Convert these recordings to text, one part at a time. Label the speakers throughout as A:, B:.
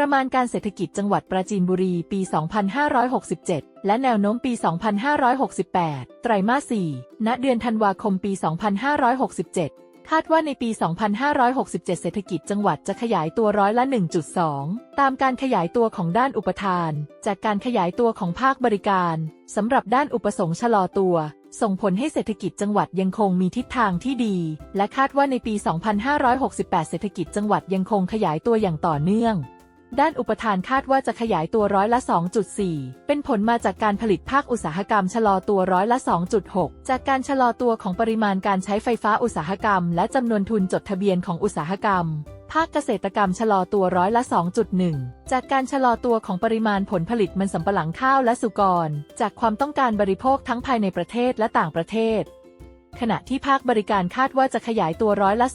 A: ประมาณการเศรษฐกิจจังหวัดปราจีนบุรีปี 2567 และแนวโน้มปี 2568 ไตรมาส 4 ณ เดือนธันวาคมปี 2567 คาดว่าในปี 2567 เศรษฐกิจจังหวัดจะขยายตัวร้อยละ 1.2 ตามการขยายตัวของด้านอุปทาน จากการขยายตัวของภาคบริการสำหรับด้านอุปสงค์ชะลอตัวส่งผลให้เศรษฐกิจจังหวัดยังคงมีทิศทางที่ดี และคาดว่าในปี 2568 เศรษฐกิจจังหวัดยังคงขยายตัวอย่างต่อเนื่อง ด้านอุปทานคาดว่าจะขยายตัวร้อยละ 2.4 เป็นผลมาจากการผลิตภาคอุตสาหกรรมชะลอตัวร้อยละ 2.6 จากการชะลอตัวของปริมาณการใช้ไฟฟ้าอุตสาหกรรม และจำนวนทุนจดทะเบียนของอุตสาหกรรม ภาคเกษตรกรรมชะลอตัวร้อยละ 2.1 จากการชะลอตัวของปริมาณผลผลิตมันสำปะหลังข้าวและสุกร จากความต้องการบริโภคทั้งภายในประเทศและต่างประเทศ ขณะที่ภาคบริการคาดว่าจะขยายตัวร้อยละ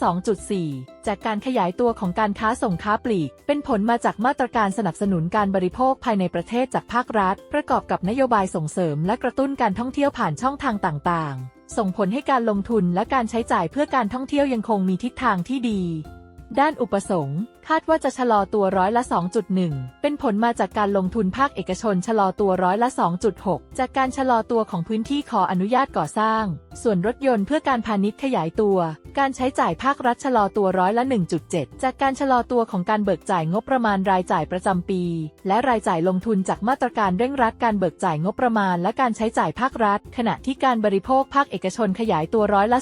A: 2.4 จากการขยายตัวของการค้าส่งค้าปลีก เป็นผลมาจากมาตรการสนับสนุนการบริโภคภายในประเทศจากภาครัฐ ประกอบกับนโยบายส่งเสริมและกระตุ้นการท่องเที่ยวผ่านช่องทางต่าง ๆ ส่งผลให้การลงทุนและการใช้จ่ายเพื่อการท่องเที่ยวยังคงมีทิศทางที่ดี ด้านอุปสงค์คาดว่าจะชะลอตัวร้อยละ 2.1 เป็นผลมาจากการลงทุนภาคเอกชนชะลอตัวร้อยละ 2.6 จากการชะลอตัวของพื้นที่ขออนุญาตก่อสร้าง ส่วนรถยนต์เพื่อการพาณิชย์ขยายตัว การใช้จ่ายภาครัฐชะลอตัวร้อยละ 1.7 จากการชะลอตัวของการเบิกจ่ายงบประมาณรายจ่ายประจำปี และรายจ่ายลงทุนจากมาตรการเร่งรัดการเบิกจ่ายงบประมาณ และการใช้จ่ายภาครัฐ ขณะที่การบริโภคภาคเอกชนขยายตัวร้อยละ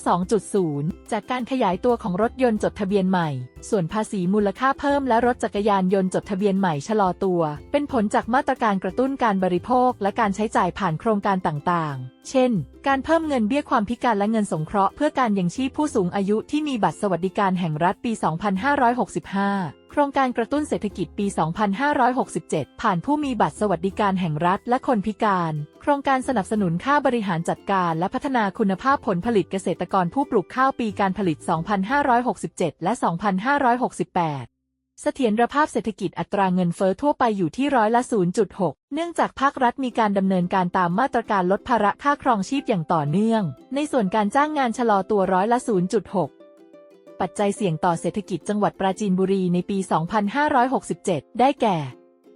A: 2.0 จากการขยายตัวของรถยนต์จดทะเบียนใหม่ส่วนภาษีมูลค่าเพิ่มและรถจักรยานยนต์จดทะเบียนใหม่ชะลอตัว เป็นผลจากมาตรการกระตุ้นการบริโภคและการใช้จ่ายผ่านโครงการต่างๆ เช่น การเพิ่มเงินเบี้ยความพิการและเงินสงเคราะห์เพื่อการยังชีพผู้สูงอายุที่มีบัตรสวัสดิการแห่งรัฐปี 2565โครงการกระตุ้นเศรษฐกิจปี 2567 ผ่านผู้มีบัตรสวัสดิการแห่งรัฐและคนพิการ โครงการสนับสนุนค่าบริหารจัดการและพัฒนาคุณภาพผลผลิตเกษตรกรผู้ปลูกข้าวปีการผลิต 2567 และ 2568เสถียรภาพเศรษฐกิจอัตราเงินเฟ้อทั่วไปอยู่ที่ร้อยละ 0.6 เนื่องจากภาครัฐมีการดำเนินการตามมาตรการลดภาระค่าครองชีพอย่างต่อเนื่อง ในส่วนการจ้างงานชะลอตัวร้อยละ 0.6 ปัจจัยเสี่ยงต่อเศรษฐกิจจังหวัดปราจีนบุรีในปี 2567 ได้แก่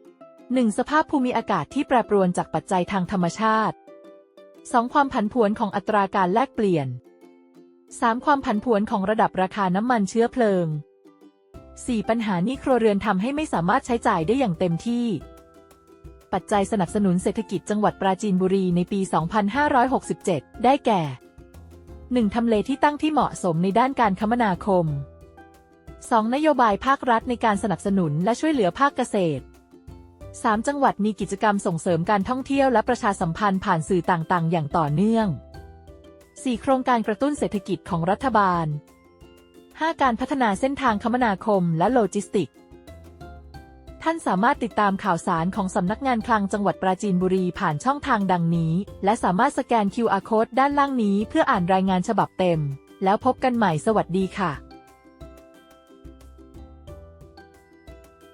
A: 1. สภาพภูมิอากาศที่แปรปรวนจากปัจจัยทางธรรมชาติ 2. ความผันผวนของอัตราการแลกเปลี่ยน 3. ความผันผวนของระดับราคาน้ำมันเชื้อเพลิง 4. ปัญหานี้ครัวเรือนทำให้ไม่สามารถใช้จ่ายได้อย่างเต็มที่ ปัจจัยสนับสนุนเศรษฐกิจจังหวัดปราจีนบุรีในปี 2567 ได้แก่ 1. ทำเลที่ตั้งที่เหมาะสมในด้านการคมนาคม 2. นโยบายภาครัฐในการสนับสนุนและช่วยเหลือภาคเกษตร 3. จังหวัดมีกิจกรรมส่งเสริมการท่องเที่ยวและประชาสัมพันธ์ผ่านสื่อต่างๆ อย่างต่อเนื่อง 4. โครงการกระตุ้นเศรษฐกิจของรัฐบาล 5. การพัฒนาเส้นทางคมนาคมและโลจิสติก ท่านสามารถติดตามข่าวสารของสำนักงานคลังจังหวัดปราจีนบุรีผ่านช่องทางดังนี้ และสามารถสแกน QR Code ด้านล่างนี้เพื่ออ่านรายงานฉบับเต็ม แล้วพบกันใหม่สวัสดีค่ะ